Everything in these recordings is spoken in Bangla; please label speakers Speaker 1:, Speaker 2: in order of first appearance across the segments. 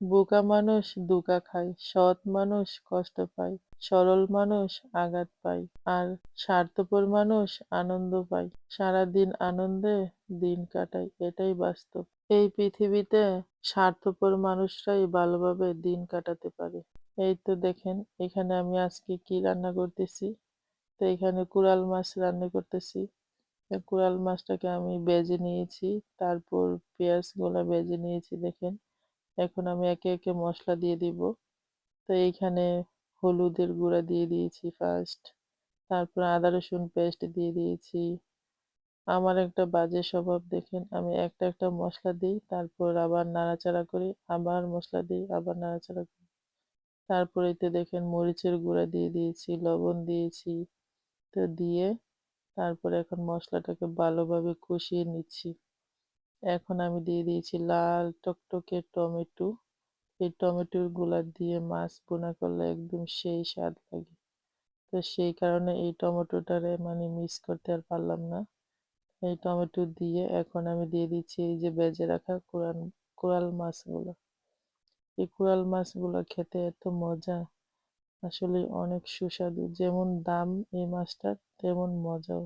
Speaker 1: বোকা মানুষ ধোঁকা খায়, সৎ মানুষ কষ্ট পায়, সরল মানুষ আঘাত পায়, আর স্বার্থপর মানুষ আনন্দ পায়। সারাদিন আনন্দে দিন কাটায়, এটাই বাস্তব। এই পৃথিবীতে স্বার্থপর মানুষরাই ভালোভাবে দিন কাটাতে পারে। এই তো দেখেন, এখানে আমি আজকে কি রান্না করতেছি? তো এখানে কুড়াল মাছ রান্না করতেছি। কুড়াল মাছটাকে আমি বেজে নিয়েছি, তারপর পেঁয়াজ পেঁয়াজগুলো বেজে নিয়েছি, দেখেন। এখন আমি একে একে মশলা দিয়ে দিব। তো এইখানে হলুদের গুঁড়া দিয়ে দিয়েছি ফার্স্ট তারপর আদা রসুন পেস্ট দিয়ে দিয়েছি। আমার একটা বাজে স্বভাব, দেখেন, আমি একটা একটা মশলা দিই, তারপর আবার নাড়াচাড়া করি, আবার মশলা দিই, আবার নাড়াচাড়া করি। তারপর এতে দেখেন মরিচের গুঁড়া দিয়ে দিয়েছি, লবণ দিয়েছি, তো দিয়ে তারপর এখন মশলাটাকে ভালোভাবে কষিয়ে নিচ্ছি। এখন আমি দিয়ে দিয়েছি লাল টকটকে টমেটো। এই টমেটোরগুলা দিয়ে মাছ বোনা করলে একদম সেই স্বাদ লাগে। তো সেই কারণে এই টমেটোটারে মানে মিক্স করতে আর পারলাম না। এই টমেটো দিয়ে এখন আমি দিয়ে দিচ্ছি এই যে বেজে রাখা কোরাল কোরাল মাছগুলো। এই কোরাল মাছগুলো খেতে এত মজা। আসলে অনেক সুস্বাদু। যেমন দাম এই মাছটার, তেমন মজাও।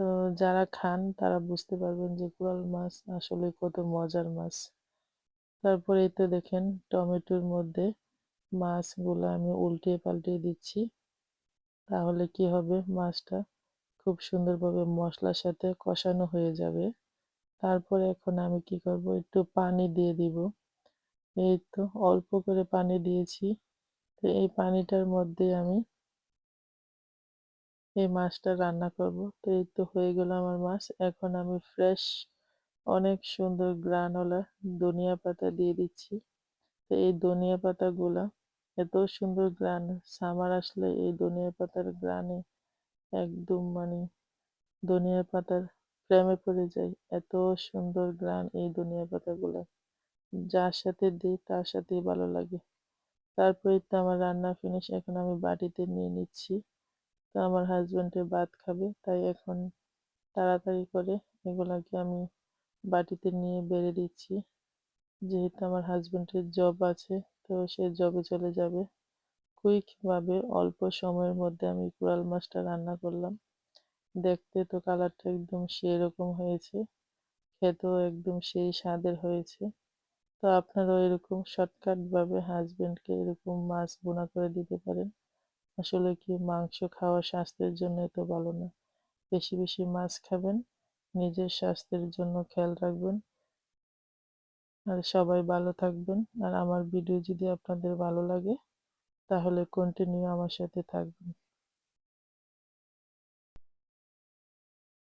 Speaker 1: তো যারা খান, তারা বুঝতে পারবেন যে কোরাল মাছ আসলে কত মজার মাছ। তারপরে তো দেখেন টমেটোর মধ্যে মাছগুলো আমি উল্টে পাল্টে দিচ্ছি। তাহলে কি হবে? মাছটা খুব সুন্দরভাবে মশলার সাথে কষানো হয়ে যাবে। তারপরে এখন আমি কি করব? একটু পানি দিয়ে দিব। এই তো অল্প করে পানি দিয়েছি। তো এই পানিটার মধ্যে আমি এই মাছটা রান্না করব। তো এই তো হয়ে গেল আমার মাছ। এখন আমি ফ্রেশ অনেক সুন্দর গ্রানওয়ালা ধনিয়া পাতা দিয়ে দিচ্ছি। তো এই ধনিয়া পাতাগুলা, এত সুন্দর গ্রান সামার আসলে এই ধনিয়া পাতার গ্রানে একদম মানে ধনিয়া পাতার প্রেমে পড়ে যায়। এত সুন্দর গ্রান এই ধনিয়া পাতাগুলা। যার সাথে দিই, তার সাথেই ভালো লাগে। তারপরে তো আমার রান্না ফিনিশ এখন আমি বাটিতে নিয়ে নিচ্ছি। তো আমার হাজব্যান্ডের ভাত খাবে, তাই এখন তাড়াতাড়ি করে এগুলাকে আমি বাটিতে নিয়ে বেড়ে দিচ্ছি। যেহেতু আমার হাজব্যান্ডের জব আছে, তো সে জবে চলে যাবে। কুইকভাবে অল্প সময়ের মধ্যে আমি কুড়াল মাছটা রান্না করলাম। দেখতে তো কালারটা একদম সেরকম হয়েছে, খেতেও একদম সেই স্বাদের হয়েছে। তো আপনারাও এরকম শর্টকাটভাবে হাজব্যান্ডকে এরকম মাছ বোনা করে দিতে পারেন। আসলে কি মাংস খাওয়া স্বাস্থ্যের জন্য তো ভালো না? বেশি বেশি মাছ খাবেন, নিজের স্বাস্থ্যের জন্য খেয়াল রাখবেন। আর সবাই ভালো থাকবেন। আর আমার ভিডিও যদি আপনাদের ভালো লাগে, তাহলে কন্টিনিউ আমার সাথে থাকবেন।